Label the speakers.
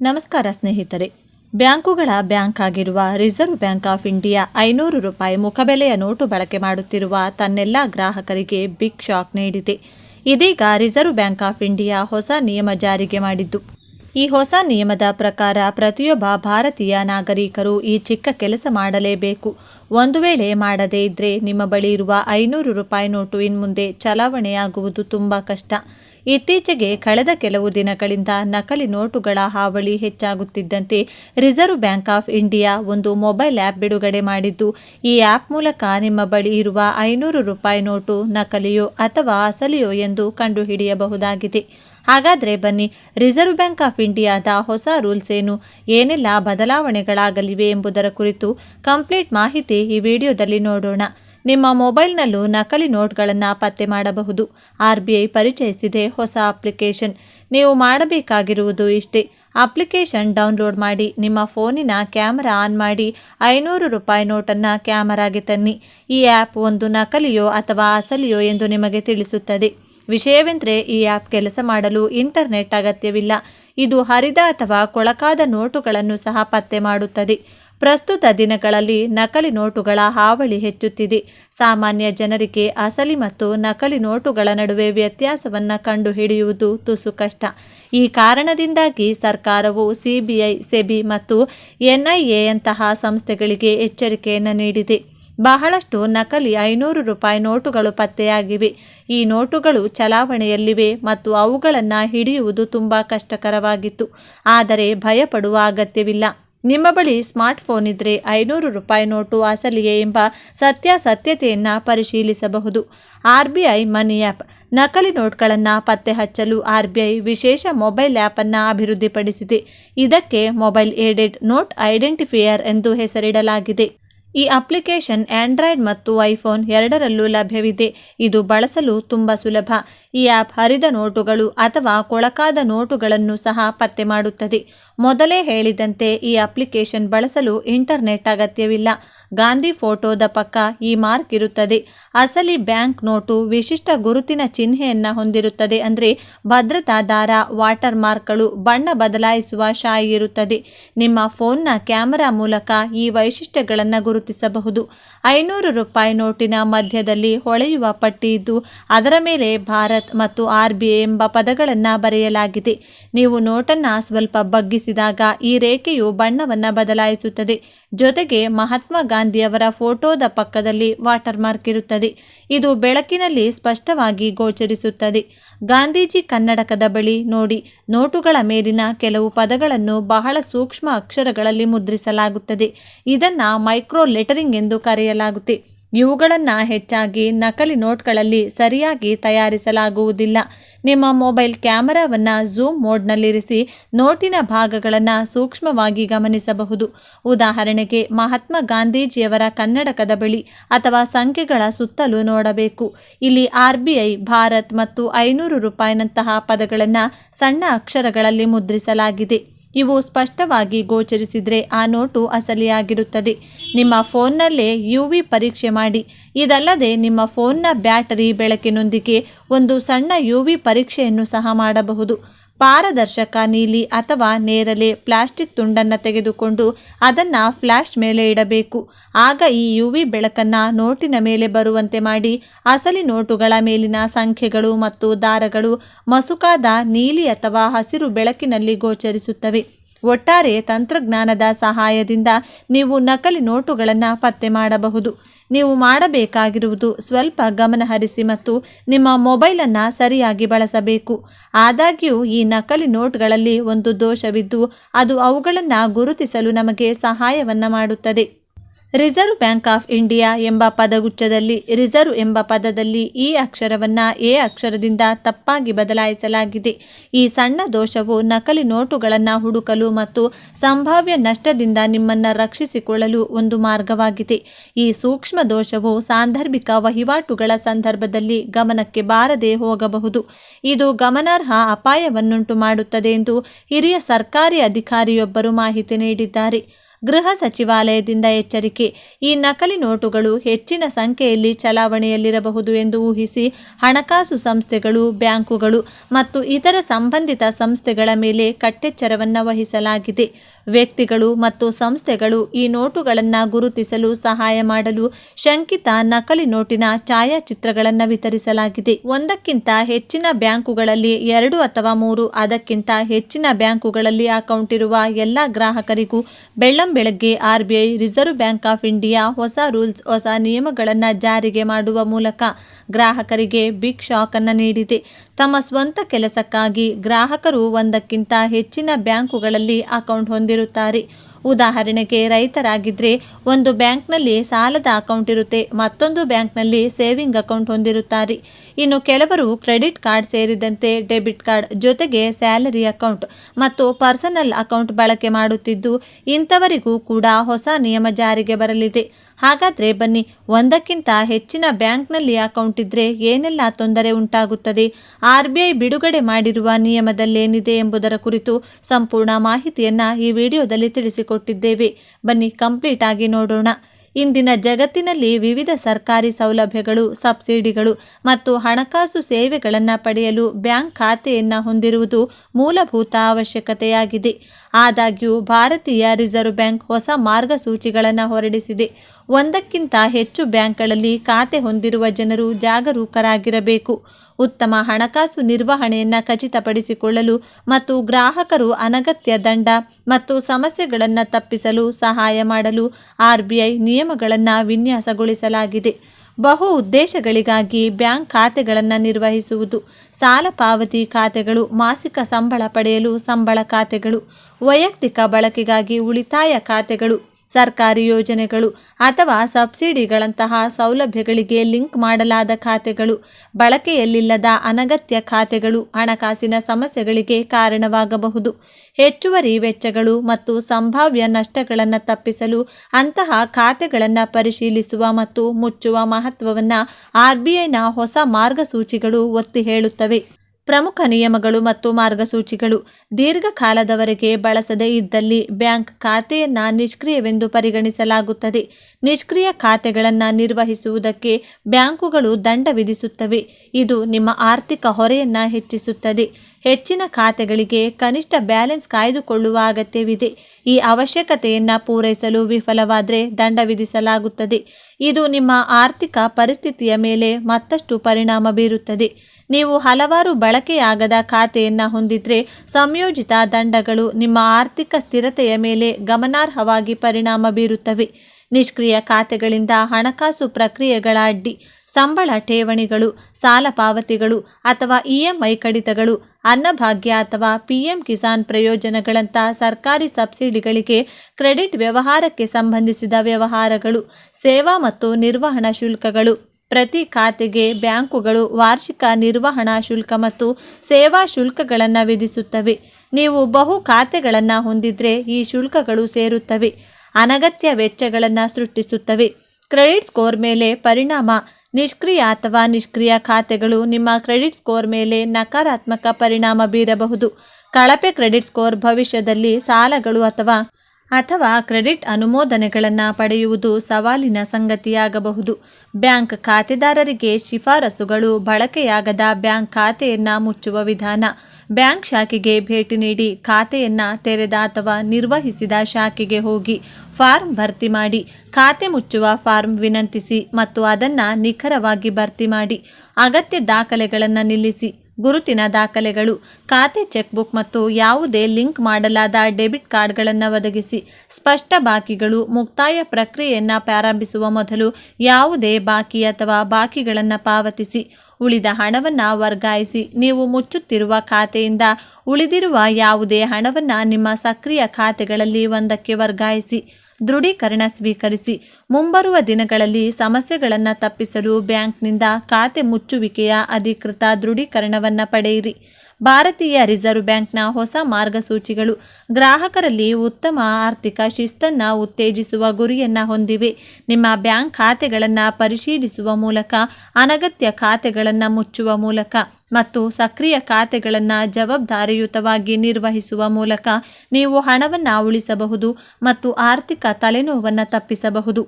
Speaker 1: ನಮಸ್ಕಾರ ಸ್ನೇಹಿತರೆ. ಬ್ಯಾಂಕುಗಳ ಬ್ಯಾಂಕ್ ಆಗಿರುವ ರಿಸರ್ವ್ ಬ್ಯಾಂಕ್ ಆಫ್ ಇಂಡಿಯಾ ಐನೂರು ರೂಪಾಯಿ ಮುಖಬೆಲೆಯ ನೋಟು ಬಳಕೆ ಮಾಡುತ್ತಿರುವ ತನ್ನೆಲ್ಲ ಗ್ರಾಹಕರಿಗೆ ಬಿಗ್ ಶಾಕ್ ನೀಡಿದೆ. ಇದೀಗ ರಿಸರ್ವ್ ಬ್ಯಾಂಕ್ ಆಫ್ ಇಂಡಿಯಾ ಹೊಸ ನಿಯಮ ಜಾರಿಗೆ ಮಾಡಿದ್ದು. ಈ ಹೊಸ ನಿಯಮದ ಪ್ರಕಾರ ಪ್ರತಿಯೊಬ್ಬ ಭಾರತೀಯ ನಾಗರಿಕರು ಈ ಚಿಕ್ಕ ಕೆಲಸ ಮಾಡಲೇಬೇಕು. ಒಂದು ವೇಳೆ ಮಾಡದೇ ಇದ್ರೆ ನಿಮ್ಮ ಬಳಿ ಇರುವ ಐನೂರು ರೂಪಾಯಿ ನೋಟು ಇನ್ಮುಂದೆ ಚಲಾವಣೆಯಾಗುವುದು ತುಂಬ ಕಷ್ಟ. ಇತ್ತೀಚೆಗೆ ಕಳೆದ ಕೆಲವು ದಿನಗಳಿಂದ ನಕಲಿ ನೋಟುಗಳ ಹಾವಳಿ ಹೆಚ್ಚಾಗುತ್ತಿದ್ದಂತೆ ರಿಸರ್ವ್ ಬ್ಯಾಂಕ್ ಆಫ್ ಇಂಡಿಯಾ ಒಂದು ಮೊಬೈಲ್ ಆ್ಯಪ್ ಬಿಡುಗಡೆ ಮಾಡಿದ್ದು, ಈ ಆ್ಯಪ್ ಮೂಲಕ ನಿಮ್ಮ ಬಳಿ ಇರುವ ಐನೂರು ರೂಪಾಯಿ ನೋಟು ನಕಲಿಯೋ ಅಥವಾ ಅಸಲಿಯೋ ಎಂದು ಕಂಡುಹಿಡಿಯಬಹುದಾಗಿದೆ. ಹಾಗಾದರೆ ಬನ್ನಿ, ರಿಸರ್ವ್ ಬ್ಯಾಂಕ್ ಆಫ್ ಇಂಡಿಯಾದ ಹೊಸ ರೂಲ್ಸ್ ಏನು? ಏನೆಲ್ಲ ಬದಲಾವಣೆಗಳಾಗಲಿವೆ ಎಂಬುದರ ಕುರಿತು ಕಂಪ್ಲೀಟ್ ಮಾಹಿತಿ ಈ ವಿಡಿಯೋದಲ್ಲಿ ನೋಡೋಣ. ನಿಮ್ಮ ಮೊಬೈಲ್ನಲ್ಲೂ ನಕಲಿ ನೋಟ್ಗಳನ್ನು ಪತ್ತೆ ಮಾಡಬಹುದು. ಆರ್ಬಿಐ ಪರಿಚಯಿಸಿದೆ ಹೊಸ ಅಪ್ಲಿಕೇಶನ್. ನೀವು ಮಾಡಬೇಕಾಗಿರುವುದು ಇಷ್ಟೇ. ಅಪ್ಲಿಕೇಶನ್ ಡೌನ್ಲೋಡ್ ಮಾಡಿ, ನಿಮ್ಮ ಫೋನಿನ ಕ್ಯಾಮರಾ ಆನ್ ಮಾಡಿ, ಐನೂರು ರೂಪಾಯಿ ನೋಟನ್ನು ಕ್ಯಾಮರಾಗೆ ತನ್ನಿ. ಈ ಆ್ಯಪ್ ಒಂದು ನಕಲಿಯೋ ಅಥವಾ ಅಸಲಿಯೋ ಎಂದು ನಿಮಗೆ ತಿಳಿಸುತ್ತದೆ. ವಿಷಯವೆಂದರೆ, ಈ ಆ್ಯಪ್ ಕೆಲಸ ಮಾಡಲು ಇಂಟರ್ನೆಟ್ ಅಗತ್ಯವಿಲ್ಲ. ಇದು ಹರಿದ ಅಥವಾ ಕೊಳಕಾದ ನೋಟುಗಳನ್ನು ಸಹ ಪತ್ತೆ ಮಾಡುತ್ತದೆ. ಪ್ರಸ್ತುತ ದಿನಗಳಲ್ಲಿ ನಕಲಿ ನೋಟುಗಳ ಹಾವಳಿ ಹೆಚ್ಚುತ್ತಿದೆ. ಸಾಮಾನ್ಯ ಜನರಿಗೆ ಅಸಲಿ ಮತ್ತು ನಕಲಿ ನೋಟುಗಳ ನಡುವೆ ವ್ಯತ್ಯಾಸವನ್ನು ಕಂಡುಹಿಡಿಯುವುದು ತುಸು ಕಷ್ಟ. ಈ ಕಾರಣದಿಂದಾಗಿ ಸರ್ಕಾರವು ಸಿಬಿಐ, ಸೆಬಿ ಮತ್ತು ಎನ್ಐಎಯಂತಹ ಸಂಸ್ಥೆಗಳಿಗೆ ಎಚ್ಚರಿಕೆಯನ್ನು ನೀಡಿದೆ. ಬಹಳಷ್ಟು ನಕಲಿ ಐನೂರು ರೂಪಾಯಿ ನೋಟುಗಳು ಪತ್ತೆಯಾಗಿವೆ. ಈ ನೋಟುಗಳು ಚಲಾವಣೆಯಲ್ಲಿವೆ ಮತ್ತು ಅವುಗಳನ್ನು ಹಿಡಿಯುವುದು ತುಂಬ ಕಷ್ಟಕರವಾಗಿತ್ತು. ಆದರೆ ಭಯಪಡುವ ಅಗತ್ಯವಿಲ್ಲ. ನಿಮ್ಮ ಬಳಿ ಸ್ಮಾರ್ಟ್ಫೋನ್ ಇದ್ದರೆ ಐನೂರು ರೂಪಾಯಿ ನೋಟು ಅಸಲಿಯೇ ಎಂಬ ಸತ್ಯಾಸತ್ಯತೆಯನ್ನು ಪರಿಶೀಲಿಸಬಹುದು. R B I money app ನಕಲಿ ನೋಟ್ಗಳನ್ನು ಪತ್ತೆ ಹಚ್ಚಲು ಆರ್ ಬಿ ಐ ವಿಶೇಷ ಮೊಬೈಲ್ ಆ್ಯಪನ್ನು ಅಭಿವೃದ್ಧಿಪಡಿಸಿದೆ. ಇದಕ್ಕೆ ಮೊಬೈಲ್ ಏಡೆಡ್ ನೋಟ್ ಐಡೆಂಟಿಫೈಯರ್ ಎಂದು ಹೆಸರಿಡಲಾಗಿದೆ. ಈ ಅಪ್ಲಿಕೇಶನ್ ಆಂಡ್ರಾಯ್ಡ್ ಮತ್ತು ಐಫೋನ್ ಎರಡರಲ್ಲೂ ಲಭ್ಯವಿದೆ. ಇದು ಬಳಸಲು ತುಂಬ ಸುಲಭ. ಈ ಆ್ಯಪ್ ಹರಿದ ನೋಟುಗಳು ಅಥವಾ ಕೊಳಕಾದ ನೋಟುಗಳನ್ನು ಸಹ ಪತ್ತೆ ಮಾಡುತ್ತದೆ. ಮೊದಲೇ ಹೇಳಿದಂತೆ ಈ ಅಪ್ಲಿಕೇಶನ್ ಬಳಸಲು ಇಂಟರ್ನೆಟ್ ಅಗತ್ಯವಿಲ್ಲ. ಗಾಂಧಿ ಫೋಟೋದ ಪಕ್ಕ ಈ ಮಾರ್ಕ್ ಇರುತ್ತದೆ. ಅಸಲಿ ಬ್ಯಾಂಕ್ ನೋಟು ವಿಶಿಷ್ಟ ಗುರುತಿನ ಚಿಹ್ನೆಯನ್ನು ಹೊಂದಿರುತ್ತದೆ ಅಂದರೆ ಭದ್ರತಾ ದಾರ, ವಾಟರ್ ಮಾರ್ಕ್ಗಳು, ಬಣ್ಣ ಬದಲಾಯಿಸುವ ಶಾಯಿ ಇರುತ್ತದೆ. ನಿಮ್ಮ ಫೋನ್ನ ಕ್ಯಾಮೆರಾ ಮೂಲಕ ಈ ವೈಶಿಷ್ಟ್ಯಗಳನ್ನು ಗುರುತಿಸಬಹುದು. ಐನೂರು ರೂಪಾಯಿ ನೋಟಿನ ಮಧ್ಯದಲ್ಲಿ ಹೊಳೆಯುವ ಪಟ್ಟಿ ಇದ್ದು, ಅದರ ಮೇಲೆ ಭಾರತ್ ಮತ್ತು ಆರ್ ಬಿ ಐ ಎಂಬ ಪದಗಳನ್ನು ಬರೆಯಲಾಗಿದೆ. ನೀವು ನೋಟನ್ನು ಸ್ವಲ್ಪ ಬಗ್ಗಿಸಿದಾಗ ಈ ರೇಖೆಯು ಬಣ್ಣವನ್ನು ಬದಲಾಯಿಸುತ್ತದೆ. ಜೊತೆಗೆ ಮಹಾತ್ಮ ಗಾಂಧಿಯವರ ಫೋಟೋದ ಪಕ್ಕದಲ್ಲಿ ವಾಟರ್ ಮಾರ್ಕ್ ಇರುತ್ತದೆ. ಇದು ಬೆಳಕಿನಲ್ಲಿ ಸ್ಪಷ್ಟವಾಗಿ ಗೋಚರಿಸುತ್ತದೆ. ಗಾಂಧೀಜಿ ಕನ್ನಡಕದ ಬಳಿ ನೋಡಿ, ನೋಟುಗಳ ಮೇಲಿನ ಕೆಲವು ಪದಗಳನ್ನು ಬಹಳ ಸೂಕ್ಷ್ಮ ಅಕ್ಷರಗಳಲ್ಲಿ ಮುದ್ರಿಸಲಾಗುತ್ತದೆ. ಇದನ್ನು ಮೈಕ್ರೋ ಲೆಟರಿಂಗ್ ಎಂದು ಕರೆಯಲಾಗುತ್ತೆ. ಇವುಗಳನ್ನು ಹೆಚ್ಚಾಗಿ ನಕಲಿ ನೋಟ್ಗಳಲ್ಲಿ ಸರಿಯಾಗಿ ತಯಾರಿಸಲಾಗುವುದಿಲ್ಲ. ನಿಮ್ಮ ಮೊಬೈಲ್ ಕ್ಯಾಮರಾವನ್ನು ಝೂಮ್ ಮೋಡ್ನಲ್ಲಿರಿಸಿ ನೋಟಿನ ಭಾಗಗಳನ್ನು ಸೂಕ್ಷ್ಮವಾಗಿ ಗಮನಿಸಬಹುದು. ಉದಾಹರಣೆಗೆ ಮಹಾತ್ಮ ಗಾಂಧೀಜಿಯವರ ಕನ್ನಡಕದ ಬಳಿ ಅಥವಾ ಸಂಖ್ಯೆಗಳ ಸುತ್ತಲೂ ನೋಡಬೇಕು. ಇಲ್ಲಿ ಆರ್ ಬಿ ಐ, ಭಾರತ್ ಮತ್ತು ಐನೂರು ರೂಪಾಯಿನಂತಹ ಪದಗಳನ್ನು ಸಣ್ಣ ಅಕ್ಷರಗಳಲ್ಲಿ ಮುದ್ರಿಸಲಾಗಿದೆ. ಇವು ಸ್ಪಷ್ಟವಾಗಿ ಗೋಚರಿಸಿದರೆ ಆ ನೋಟು ಅಸಲಿಯಾಗಿರುತ್ತದೆ. ನಿಮ್ಮ ಫೋನ್ನಲ್ಲೇ ಯು ವಿ ಪರೀಕ್ಷೆ ಮಾಡಿ. ಇದಲ್ಲದೆ ನಿಮ್ಮ ಫೋನ್ನ ಬ್ಯಾಟರಿ ಬೆಳಕಿನೊಂದಿಗೆ ಒಂದು ಸಣ್ಣ ಯು ವಿ ಪರೀಕ್ಷೆಯನ್ನು ಸಹ ಮಾಡಬಹುದು. ಪಾರದರ್ಶಕ ನೀಲಿ ಅಥವಾ ನೇರಲೆ ಪ್ಲಾಸ್ಟಿಕ್ ತುಂಡನ್ನು ತೆಗೆದುಕೊಂಡು ಅದನ್ನು ಫ್ಲ್ಯಾಶ್ ಮೇಲೆ ಇಡಬೇಕು. ಆಗ ಈ ಯು ವಿ ಬೆಳಕನ್ನು ನೋಟಿನ ಮೇಲೆ ಬರುವಂತೆ ಮಾಡಿ, ಅಸಲಿ ನೋಟುಗಳ ಮೇಲಿನ ಸಂಖ್ಯೆಗಳು ಮತ್ತು ದಾರಗಳು ಮಸುಕಾದ ನೀಲಿ ಅಥವಾ ಹಸಿರು ಬೆಳಕಿನಲ್ಲಿ ಗೋಚರಿಸುತ್ತವೆ. ಒಟ್ಟಾರೆ ತಂತ್ರಜ್ಞಾನದ ಸಹಾಯದಿಂದ ನೀವು ನಕಲಿ ನೋಟುಗಳನ್ನು ಪತ್ತೆ ಮಾಡಬಹುದು. ನೀವು ಮಾಡಬೇಕಾಗಿರುವುದು ಸ್ವಲ್ಪ ಗಮನಹರಿಸಿ ಮತ್ತು ನಿಮ್ಮ ಮೊಬೈಲನ್ನು ಸರಿಯಾಗಿ ಬಳಸಬೇಕು. ಆದಾಗ್ಯೂ ಈ ನಕಲಿ ನೋಟ್ಗಳಲ್ಲಿ ಒಂದು ದೋಷವಿದ್ದು ಅದು ಅವುಗಳನ್ನು ಗುರುತಿಸಲು ನಮಗೆ ಸಹಾಯವನ್ನು ಮಾಡುತ್ತದೆ. ರಿಸರ್ವ್ ಬ್ಯಾಂಕ್ ಆಫ್ ಇಂಡಿಯಾ ಎಂಬ ಪದಗುಚ್ಛದಲ್ಲಿ ರಿಸರ್ವ್ ಎಂಬ ಪದದಲ್ಲಿ ಈ ಅಕ್ಷರವನ್ನು ಎ ಅಕ್ಷರದಿಂದ ತಪ್ಪಾಗಿ ಬದಲಾಯಿಸಲಾಗಿದೆ. ಈ ಸಣ್ಣ ದೋಷವು ನಕಲಿ ನೋಟುಗಳನ್ನು ಹುಡುಕಲು ಮತ್ತು ಸಂಭಾವ್ಯ ನಷ್ಟದಿಂದ ನಿಮ್ಮನ್ನು ರಕ್ಷಿಸಿಕೊಳ್ಳಲು ಒಂದು ಮಾರ್ಗವಾಗಿದೆ. ಈ ಸೂಕ್ಷ್ಮ ದೋಷವು ಸಾಂದರ್ಭಿಕ ವಹಿವಾಟುಗಳ ಸಂದರ್ಭದಲ್ಲಿ ಗಮನಕ್ಕೆ ಬಾರದೆ ಹೋಗಬಹುದು. ಇದು ಗಮನಾರ್ಹ ಅಪಾಯವನ್ನುಂಟು ಮಾಡುತ್ತದೆ ಎಂದು ಹಿರಿಯ ಸರ್ಕಾರಿ ಅಧಿಕಾರಿಯೊಬ್ಬರು ಮಾಹಿತಿ ನೀಡಿದ್ದಾರೆ. ಗೃಹ ಸಚಿವಾಲಯದಿಂದ ಎಚ್ಚರಿಕೆ. ಈ ನಕಲಿ ನೋಟುಗಳು ಹೆಚ್ಚಿನ ಸಂಖ್ಯೆಯಲ್ಲಿ ಚಲಾವಣೆಯಲ್ಲಿರಬಹುದು ಎಂದು ಊಹಿಸಿ ಹಣಕಾಸು ಸಂಸ್ಥೆಗಳು, ಬ್ಯಾಂಕುಗಳು ಮತ್ತು ಇತರ ಸಂಬಂಧಿತ ಸಂಸ್ಥೆಗಳ ಮೇಲೆ ಕಟ್ಟೆಚ್ಚರವನ್ನು ವಹಿಸಲಾಗಿದೆ. ವ್ಯಕ್ತಿಗಳು ಮತ್ತು ಸಂಸ್ಥೆಗಳು ಈ ನೋಟುಗಳನ್ನು ಗುರುತಿಸಲು ಸಹಾಯ ಮಾಡಲು ಶಂಕಿತ ನಕಲಿ ನೋಟಿನ ಛಾಯಾಚಿತ್ರಗಳನ್ನು ವಿತರಿಸಲಾಗಿದೆ. ಒಂದಕ್ಕಿಂತ ಹೆಚ್ಚಿನ ಬ್ಯಾಂಕುಗಳಲ್ಲಿ ಎರಡು ಅಥವಾ ಮೂರು, ಅದಕ್ಕಿಂತ ಹೆಚ್ಚಿನ ಬ್ಯಾಂಕುಗಳಲ್ಲಿ ಅಕೌಂಟ್ ಇರುವ ಎಲ್ಲ ಗ್ರಾಹಕರಿಗೂ ಬೆಳ್ಳಂಬೆಳಗ್ಗೆ RBI reserve bank of India ಹೊಸ ರೂಲ್ಸ್, ಹೊಸ ನಿಯಮಗಳನ್ನು ಜಾರಿಗೆ ಮಾಡುವ ಮೂಲಕ ಗ್ರಾಹಕರಿಗೆ ಬಿಗ್ ಶಾಕ್ ಅನ್ನು ನೀಡಿದೆ. ತಮ್ಮ ಸ್ವಂತ ಕೆಲಸಕ್ಕಾಗಿ ಗ್ರಾಹಕರು ಒಂದಕ್ಕಿಂತ ಹೆಚ್ಚಿನ ಬ್ಯಾಂಕುಗಳಲ್ಲಿ ಅಕೌಂಟ್ ಹೊಂದಿರುತ್ತಾರೆ. ಉದಾಹರಣೆಗೆ ರೈತರಾಗಿದ್ದರೆ ಒಂದು ಬ್ಯಾಂಕ್ನಲ್ಲಿ ಸಾಲದ ಅಕೌಂಟ್ ಇರುತ್ತೆ, ಮತ್ತೊಂದು ಬ್ಯಾಂಕ್ನಲ್ಲಿ ಸೇವಿಂಗ್ ಅಕೌಂಟ್ ಹೊಂದಿರುತ್ತಾರೆ. ಇನ್ನು ಕೆಲವರು ಕ್ರೆಡಿಟ್ ಕಾರ್ಡ್ ಸೇರಿದಂತೆ ಡೆಬಿಟ್ ಕಾರ್ಡ್ ಜೊತೆಗೆ ಸ್ಯಾಲರಿ ಅಕೌಂಟ್ ಮತ್ತು ಪರ್ಸನಲ್ ಅಕೌಂಟ್ ಬಳಕೆ ಮಾಡುತ್ತಿದ್ದು, ಇಂಥವರಿಗೂ ಕೂಡ ಹೊಸ ನಿಯಮ ಜಾರಿಗೆ ಬರಲಿದೆ. ಹಾಗಾದರೆ ಬನ್ನಿ, ಒಂದಕ್ಕಿಂತ ಹೆಚ್ಚಿನ ಬ್ಯಾಂಕ್ನಲ್ಲಿ ಅಕೌಂಟ್ ಇದ್ದರೆ ಏನೆಲ್ಲ ತೊಂದರೆ ಉಂಟಾಗುತ್ತದೆ? ಆರ್ ಬಿ ಐ ಬಿಡುಗಡೆ ಮಾಡಿರುವ ನಿಯಮದಲ್ಲೇನಿದೆ ಎಂಬುದರ ಕುರಿತು ಸಂಪೂರ್ಣ ಮಾಹಿತಿಯನ್ನು ಈ ವಿಡಿಯೋದಲ್ಲಿ ತಿಳಿಸಿಕೊಟ್ಟಿದ್ದೇವೆ. ಬನ್ನಿ, ಕಂಪ್ಲೀಟ್ ಆಗಿ ನೋಡೋಣ. ಇಂದಿನ ಜಗತ್ತಿನಲ್ಲಿ ವಿವಿಧ ಸರ್ಕಾರಿ ಸೌಲಭ್ಯಗಳು, ಸಬ್ಸಿಡಿಗಳು ಮತ್ತು ಹಣಕಾಸು ಸೇವೆಗಳನ್ನು ಪಡೆಯಲು ಬ್ಯಾಂಕ್ ಖಾತೆಯನ್ನು ಹೊಂದಿರುವುದು ಮೂಲಭೂತ ಅವಶ್ಯಕತೆಯಾಗಿದೆ. ಆದಾಗ್ಯೂ ಭಾರತೀಯ ರಿಸರ್ವ್ ಬ್ಯಾಂಕ್ ಹೊಸ ಮಾರ್ಗಸೂಚಿಗಳನ್ನು ಹೊರಡಿಸಿದೆ. ಒಂದಕ್ಕಿಂತ ಹೆಚ್ಚು ಬ್ಯಾಂಕ್ಗಳಲ್ಲಿ ಖಾತೆ ಹೊಂದಿರುವ ಜನರು ಜಾಗರೂಕರಾಗಿರಬೇಕು. ಉತ್ತಮ ಹಣಕಾಸು ನಿರ್ವಹಣೆಯನ್ನು ಖಚಿತಪಡಿಸಿಕೊಳ್ಳಲು ಮತ್ತು ಗ್ರಾಹಕರು ಅನಗತ್ಯ ದಂಡ ಮತ್ತು ಸಮಸ್ಯೆಗಳನ್ನು ತಪ್ಪಿಸಲು ಸಹಾಯ ಮಾಡಲು ಆರ್ಬಿಐ ನಿಯಮಗಳನ್ನು ವಿನ್ಯಾಸಗೊಳಿಸಲಾಗಿದೆ. ಬಹು ಉದ್ದೇಶಗಳಿಗಾಗಿ ಬ್ಯಾಂಕ್ ಖಾತೆಗಳನ್ನು ನಿರ್ವಹಿಸುವುದು, ಸಾಲ ಪಾವತಿ ಖಾತೆಗಳು, ಮಾಸಿಕ ಸಂಬಳ ಪಡೆಯಲು ಸಂಬಳ ಖಾತೆಗಳು, ವೈಯಕ್ತಿಕ ಬಳಕೆಗಾಗಿ ಉಳಿತಾಯ ಖಾತೆಗಳು ಸರ್ಕಾರಿ ಯೋಜನೆಗಳು ಅಥವಾ ಸಬ್ಸಿಡಿಗಳಂತಹ ಸೌಲಭ್ಯಗಳಿಗೆ ಲಿಂಕ್ ಮಾಡಲಾದ ಖಾತೆಗಳು, ಬಳಕೆಯಲ್ಲಿಲ್ಲದ ಅನಗತ್ಯ ಖಾತೆಗಳು ಹಣಕಾಸಿನ ಸಮಸ್ಯೆಗಳಿಗೆ ಕಾರಣವಾಗಬಹುದು. ಹೆಚ್ಚುವರಿ ವೆಚ್ಚಗಳು ಮತ್ತು ಸಂಭಾವ್ಯ ನಷ್ಟಗಳನ್ನು ತಪ್ಪಿಸಲು ಅಂತಹ ಖಾತೆಗಳನ್ನು ಪರಿಶೀಲಿಸುವ ಮತ್ತು ಮುಚ್ಚುವ ಮಹತ್ವವನ್ನು ಆರ್ಬಿಐನ ಹೊಸ ಮಾರ್ಗಸೂಚಿಗಳು ಒತ್ತಿ ಹೇಳುತ್ತವೆ. ಪ್ರಮುಖ ನಿಯಮಗಳು ಮತ್ತು ಮಾರ್ಗಸೂಚಿಗಳು ದೀರ್ಘಕಾಲದವರೆಗೆ ಬಳಸದೇ ಇದ್ದಲ್ಲಿ ಬ್ಯಾಂಕ್ ಖಾತೆಯನ್ನು ನಿಷ್ಕ್ರಿಯವೆಂದು ಪರಿಗಣಿಸಲಾಗುತ್ತದೆ. ನಿಷ್ಕ್ರಿಯ ಖಾತೆಗಳನ್ನು ನಿರ್ವಹಿಸುವುದಕ್ಕೆ ಬ್ಯಾಂಕುಗಳು ದಂಡ ವಿಧಿಸುತ್ತವೆ. ಇದು ನಿಮ್ಮ ಆರ್ಥಿಕ ಹೊರೆಯನ್ನು ಹೆಚ್ಚಿಸುತ್ತದೆ. ಹೆಚ್ಚಿನ ಖಾತೆಗಳಿಗೆ ಕನಿಷ್ಠ ಬ್ಯಾಲೆನ್ಸ್ ಕಾಯ್ದುಕೊಳ್ಳುವ ಅಗತ್ಯವಿದೆ. ಈ ಅವಶ್ಯಕತೆಯನ್ನು ಪೂರೈಸಲು ವಿಫಲವಾದರೆ ದಂಡ ವಿಧಿಸಲಾಗುತ್ತದೆ. ಇದು ನಿಮ್ಮ ಆರ್ಥಿಕ ಪರಿಸ್ಥಿತಿಯ ಮೇಲೆ ಮತ್ತಷ್ಟು ಪರಿಣಾಮ ಬೀರುತ್ತದೆ. ನೀವು ಹಲವಾರು ಬಳಕೆಯಾಗದ ಖಾತೆಯನ್ನು ಹೊಂದಿದ್ರೆ ಸಂಯೋಜಿತ ದಂಡಗಳು ನಿಮ್ಮ ಆರ್ಥಿಕ ಸ್ಥಿರತೆಯ ಮೇಲೆ ಗಮನಾರ್ಹವಾಗಿ ಪರಿಣಾಮ ಬೀರುತ್ತವೆ. ನಿಷ್ಕ್ರಿಯ ಖಾತೆಗಳಿಂದ ಹಣಕಾಸು ಪ್ರಕ್ರಿಯೆಗಳ ಅಡ್ಡಿ, ಸಂಬಳ ಠೇವಣಿಗಳು, ಸಾಲ ಪಾವತಿಗಳು ಅಥವಾ ಇಎಂಐ ಕಡಿತಗಳು, ಅನ್ನಭಾಗ್ಯ ಅಥವಾ ಪಿಎಂ ಕಿಸಾನ್ ಪ್ರಯೋಜನಗಳಂಥ ಸರ್ಕಾರಿ ಸಬ್ಸಿಡಿಗಳಿಗೆ ಕ್ರೆಡಿಟ್ ವ್ಯವಹಾರಕ್ಕೆ ಸಂಬಂಧಿಸಿದ ವ್ಯವಹಾರಗಳು, ಸೇವಾ ಮತ್ತು ನಿರ್ವಹಣಾ ಶುಲ್ಕಗಳು. ಪ್ರತಿ ಖಾತೆಗೆ ಬ್ಯಾಂಕುಗಳು ವಾರ್ಷಿಕ ನಿರ್ವಹಣಾ ಶುಲ್ಕ ಮತ್ತು ಸೇವಾ ಶುಲ್ಕಗಳನ್ನು ವಿಧಿಸುತ್ತವೆ. ನೀವು ಬಹು ಖಾತೆಗಳನ್ನು ಹೊಂದಿದ್ರೆ ಈ ಶುಲ್ಕಗಳು ಸೇರುತ್ತವೆ. ಅನಗತ್ಯ ವೆಚ್ಚಗಳನ್ನು ಸೃಷ್ಟಿಸುತ್ತವೆ. ಕ್ರೆಡಿಟ್ ಸ್ಕೋರ್ ಮೇಲೆ ಪರಿಣಾಮ. ನಿಷ್ಕ್ರಿಯ ಅಥವಾ ನಿಷ್ಕ್ರಿಯ ಖಾತೆಗಳು ನಿಮ್ಮ ಕ್ರೆಡಿಟ್ ಸ್ಕೋರ್ ಮೇಲೆ ನಕಾರಾತ್ಮಕ ಪರಿಣಾಮ ಬೀರಬಹುದು. ಕಳಪೆ ಕ್ರೆಡಿಟ್ ಸ್ಕೋರ್ ಭವಿಷ್ಯದಲ್ಲಿ ಸಾಲಗಳು ಅಥವಾ ಅಥವಾ ಕ್ರೆಡಿಟ್ ಅನುಮೋದನೆಗಳನ್ನು ಪಡೆಯುವುದು ಸವಾಲಿನ ಸಂಗತಿಯಾಗಬಹುದು. ಬ್ಯಾಂಕ್ ಖಾತೆದಾರರಿಗೆ ಶಿಫಾರಸುಗಳು ಬಳಕೆಯಾಗದ ಬ್ಯಾಂಕ್ ಖಾತೆಯನ್ನು ಮುಚ್ಚುವ ವಿಧಾನ. ಬ್ಯಾಂಕ್ ಶಾಖೆಗೆ ಭೇಟಿ ನೀಡಿ ಖಾತೆಯನ್ನು ತೆರೆದ ಅಥವಾ ನಿರ್ವಹಿಸಿದ ಶಾಖೆಗೆ ಹೋಗಿ ಫಾರ್ಮ್ ಭರ್ತಿ ಮಾಡಿ, ಖಾತೆ ಮುಚ್ಚುವ ಫಾರ್ಮ್ ವಿನಂತಿಸಿ ಮತ್ತು ಅದನ್ನು ನಿಖರವಾಗಿ ಭರ್ತಿ ಮಾಡಿ, ಅಗತ್ಯ ದಾಖಲೆಗಳನ್ನು ನಿಲ್ಲಿಸಿ. ಗುರುತಿನ ದಾಖಲೆಗಳು, ಖಾತೆ ಚೆಕ್ಬುಕ್ ಮತ್ತು ಯಾವುದೇ ಲಿಂಕ್ ಮಾಡಲಾದ ಡೆಬಿಟ್ ಕಾರ್ಡ್ಗಳನ್ನು ಒದಗಿಸಿ. ಸ್ಪಷ್ಟ ಬಾಕಿಗಳು, ಮುಕ್ತಾಯ ಪ್ರಕ್ರಿಯೆಯನ್ನು ಪ್ರಾರಂಭಿಸುವ ಮೊದಲು ಯಾವುದೇ ಬಾಕಿ ಅಥವಾ ಬಾಕಿಗಳನ್ನು ಪಾವತಿಸಿ. ಉಳಿದ ಹಣವನ್ನು ವರ್ಗಾಯಿಸಿ, ನೀವು ಮುಚ್ಚುತ್ತಿರುವ ಖಾತೆಯಿಂದ ಉಳಿದಿರುವ ಯಾವುದೇ ಹಣವನ್ನು ನಿಮ್ಮ ಸಕ್ರಿಯ ಖಾತೆಗಳಲ್ಲಿ ಒಂದಕ್ಕೆ ವರ್ಗಾಯಿಸಿ. ದೃಢೀಕರಣ ಸ್ವೀಕರಿಸಿ ಮುಂಬರುವ ದಿನಗಳಲ್ಲಿ ಸಮಸ್ಯೆಗಳನ್ನು ತಪ್ಪಿಸಲು ಬ್ಯಾಂಕ್ನಿಂದ ಖಾತೆ ಮುಚ್ಚುವಿಕೆಯ ಅಧಿಕೃತ ದೃಢೀಕರಣವನ್ನು ಪಡೆಯಿರಿ. ಭಾರತೀಯ ರಿಸರ್ವ್ ಬ್ಯಾಂಕ್ನ ಹೊಸ ಮಾರ್ಗಸೂಚಿಗಳು ಗ್ರಾಹಕರಲ್ಲಿ ಉತ್ತಮ ಆರ್ಥಿಕ ಶಿಸ್ತನ್ನು ಉತ್ತೇಜಿಸುವ ಗುರಿಯನ್ನು ಹೊಂದಿವೆ. ನಿಮ್ಮ ಬ್ಯಾಂಕ್ ಖಾತೆಗಳನ್ನು ಪರಿಶೀಲಿಸುವ ಮೂಲಕ ಅನಗತ್ಯ ಖಾತೆಗಳನ್ನು ಮುಚ್ಚುವ ಮೂಲಕ ಮತ್ತು ಸಕ್ರಿಯ ಖಾತೆಗಳನ್ನು ಜವಾಬ್ದಾರಿಯುತವಾಗಿ ನಿರ್ವಹಿಸುವ ಮೂಲಕ ನೀವು ಹಣವನ್ನು ಉಳಿಸಬಹುದು ಮತ್ತು ಆರ್ಥಿಕ ತಲೆನೋವನ್ನು ತಪ್ಪಿಸಬಹುದು.